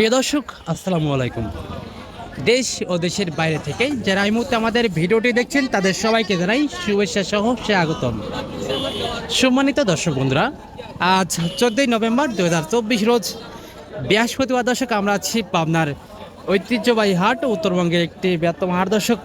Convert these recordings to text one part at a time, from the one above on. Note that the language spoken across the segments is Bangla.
প্রিয় দর্শক, আসসালামু আলাইকুম। দেশ ও দেশের বাইরে থেকে যারা এই মুহূর্তে আমাদের ভিডিওটি দেখছেন, তাদের সবাইকে জানাই শুভেচ্ছা সহ স্বাগতম। সম্মানিত দর্শক বন্ধুরা, আজ চোদ্দই নভেম্বর দু হাজার চব্বিশ রোজ বৃহস্পতিবার দর্শক, আমরা আছি পাবনার ঐতিহ্যবাহী হাট, উত্তরবঙ্গের একটি বৃহত্তম হাট দর্শক,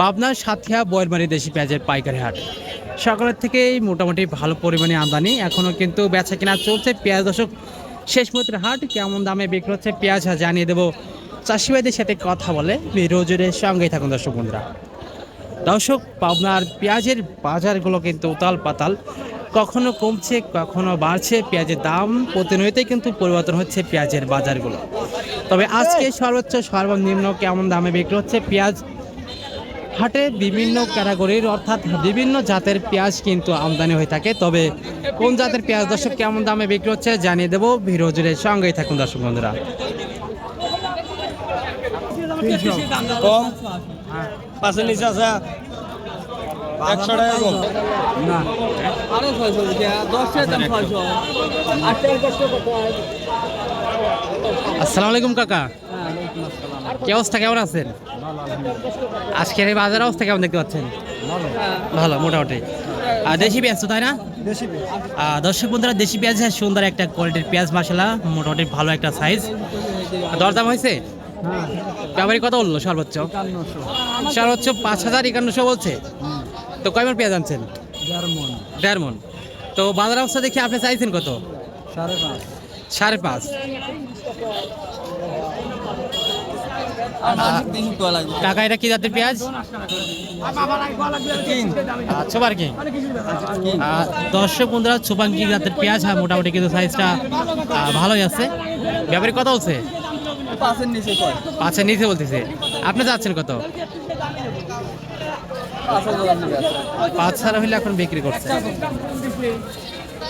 পাবনার সাথিয়া বয়রমারি দেশি পেঁয়াজের পাইকারি হাট। সকালের থেকেই মোটামুটি ভালো পরিমাণে আমদানি এখনও কিন্তু বেচা কেনা চলছে। পেঁয়াজ দর্শক শেষ মুহূর্তের হাট কেমন দামে বিক্রি হচ্ছে পেঁয়াজ জানিয়ে দেবো। চাষি ভাইদের সাথে কথা বলে রোজের সঙ্গেই থাকুন দর্শক বন্ধুরা। দর্শক পাবনার পেঁয়াজের বাজারগুলো কিন্তু উতাল পাতাল কখনো কমছে কখনো বাড়ছে পেঁয়াজের দাম প্রতিনিয়তই কিন্তু পরিবর্তন হচ্ছে পেঁয়াজের বাজারগুলো। তবে আজকে সর্বোচ্চ সর্বনিম্ন কেমন দামে বিক্রি হচ্ছে পেঁয়াজ? হাটে বিভিন্ন ক্যাটাগরির অর্থাৎ বিভিন্ন জাতের পেঁয়াজ কিন্তু আমদানি হয়ে থাকে। তবে কোন জাতের পেঁয়াজ দর্শক কেমন দামে বিক্রি হচ্ছে জানিয়ে দেবো ভিডিও জুড়ে সঙ্গেই থাকুন দর্শক বন্ধুরা। কম? পাঁচের নিচে আছে। একশো টাকা কম। আরও ছয়শো দশ টাকার দাম ছয়শো। আট টাকার কষ্ট করতে হয়। আসসালামু আলাইকুম কাকা। কি অবস্থা? কেমন আছেন? আজকের এই বাজার অবস্থা কেমন দেখতে পাচ্ছেন? ভালো মোটামুটি। আর দেশি পেঁয়াজ তো তাই না? দর্শক বন্ধুরা দেশি পেঁয়াজ হ্যাঁ, সুন্দর একটা কোয়ালিটির পেঁয়াজ মশলা মোটামুটি ভালো একটা সাইজ দরদাম হয়েছে? ব্যাপারী কত বলল সর্বোচ্চ? সর্বোচ্চ পাঁচ হাজার একান্নশো বলছে। তো কয়বার পেঁয়াজ আনছেন? দেড় মন। তো বাজার অবস্থা দেখে আপনি চাইছেন কত? সাড়ে পাঁচ। সাড়ে পাঁচ। কাকা এটা কি জাতের পেঁয়াজ? ছোবার কি। দর্শক বন্ধুরা ছোপাং কি জাতের পেঁয়াজ হ্যাঁ মোটামুটি কিন্তু সাইজটা ভালোই আছে। ব্যাপারে কত বলছে? পাঁচের নিচে বলতেছে। আপনি যাচ্ছেন কত? পাঁচ ছাড়া হইলে এখন বিক্রি করছে।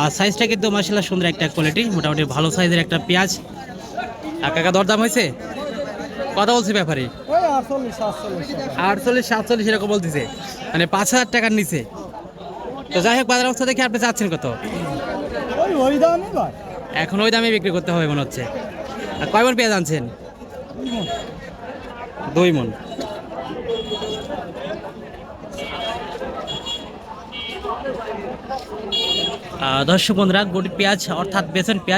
আর সাইজটা কিন্তু মাসাল্লাহ সুন্দর একটা কোয়ালিটি মোটামুটি ভালো সাইজের একটা পেঁয়াজ। আর কাকা দরদাম হয়েছে? কথা বলছি ব্যাপারে? আটচল্লিশ, সাতচল্লিশ এরকম বলতেছে। মানে পাঁচ হাজার টাকার নিচে। তো যাই হোক, বাজার অবস্থা দেখে আপনি চাচ্ছেন কত? এখন ওই দামে বিক্রি করতে হবে মনে হচ্ছে। আর কয় মন পেঁয়াজ আনছেন? দুই মন। দর্শক বন্ধুরা গোটি পেঁয়াজ অর্থাৎ বেসন পেঁয়াজ।